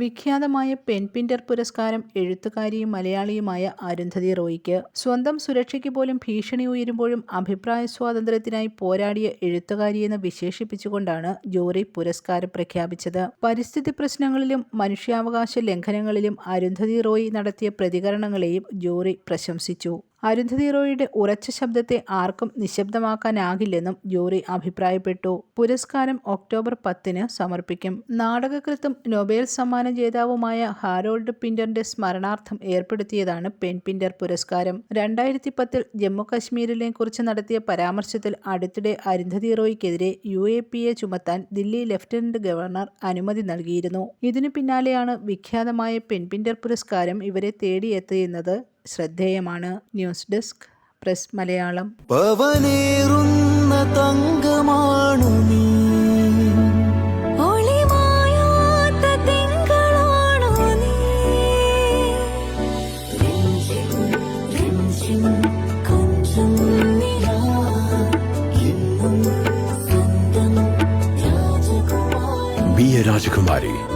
വിഖ്യാതമായ പെൻപിന്റർ പുരസ്കാരം എഴുത്തുകാരിയും മലയാളിയുമായ അരുന്ധതി റോയിക്ക്. സ്വന്തം സുരക്ഷയ്ക്ക് പോലും ഭീഷണി ഉയരുമ്പോഴും അഭിപ്രായ സ്വാതന്ത്ര്യത്തിനായി പോരാടിയ എഴുത്തുകാരിയെന്ന് വിശേഷിപ്പിച്ചുകൊണ്ടാണ് ജോറി പുരസ്കാരം പ്രഖ്യാപിച്ചത്. പരിസ്ഥിതി പ്രശ്നങ്ങളിലും മനുഷ്യാവകാശ ലംഘനങ്ങളിലും അരുന്ധതി റോയി നടത്തിയ പ്രതികരണങ്ങളെയും ജോറി പ്രശംസിച്ചു. അരുന്ധതി റോയിയുടെ ഉറച്ച ശബ്ദത്തെ ആർക്കും നിശബ്ദമാക്കാനാകില്ലെന്നും ജൂറി അഭിപ്രായപ്പെട്ടു. പുരസ്കാരം ഒക്ടോബർ പത്തിന് സമർപ്പിക്കും. നാടകകൃത്തും നൊബേൽ സമ്മാന ജേതാവുമായ ഹാരോൾഡ് പിന്ററിന്റെ സ്മരണാർത്ഥം ഏർപ്പെടുത്തിയതാണ് പെൻപിന്റർ പുരസ്കാരം. രണ്ടായിരത്തി പത്തിൽ ജമ്മു കശ്മീരിനെ കുറിച്ച് നടത്തിയ പരാമർശത്തിൽ അടുത്തിടെ അരുന്ധതി റോയ്ക്കെതിരെ യു എ പി എ ചുമത്താൻ ദില്ലി ലഫ്റ്റനന്റ് ഗവർണർ അനുമതി നൽകിയിരുന്നു. ഇതിനു പിന്നാലെയാണ് വിഖ്യാതമായ പെൻപിന്റർ പുരസ്കാരം ഇവരെ തേടിയെത്തിയെന്നത് ശ്രദ്ധേയമാണ് ന്യൂസ് ഡെസ്ക് പ്രസ് മലയാളം. പവനേറുന്ന തങ്കമാണു നീ. രാജകുമാരി.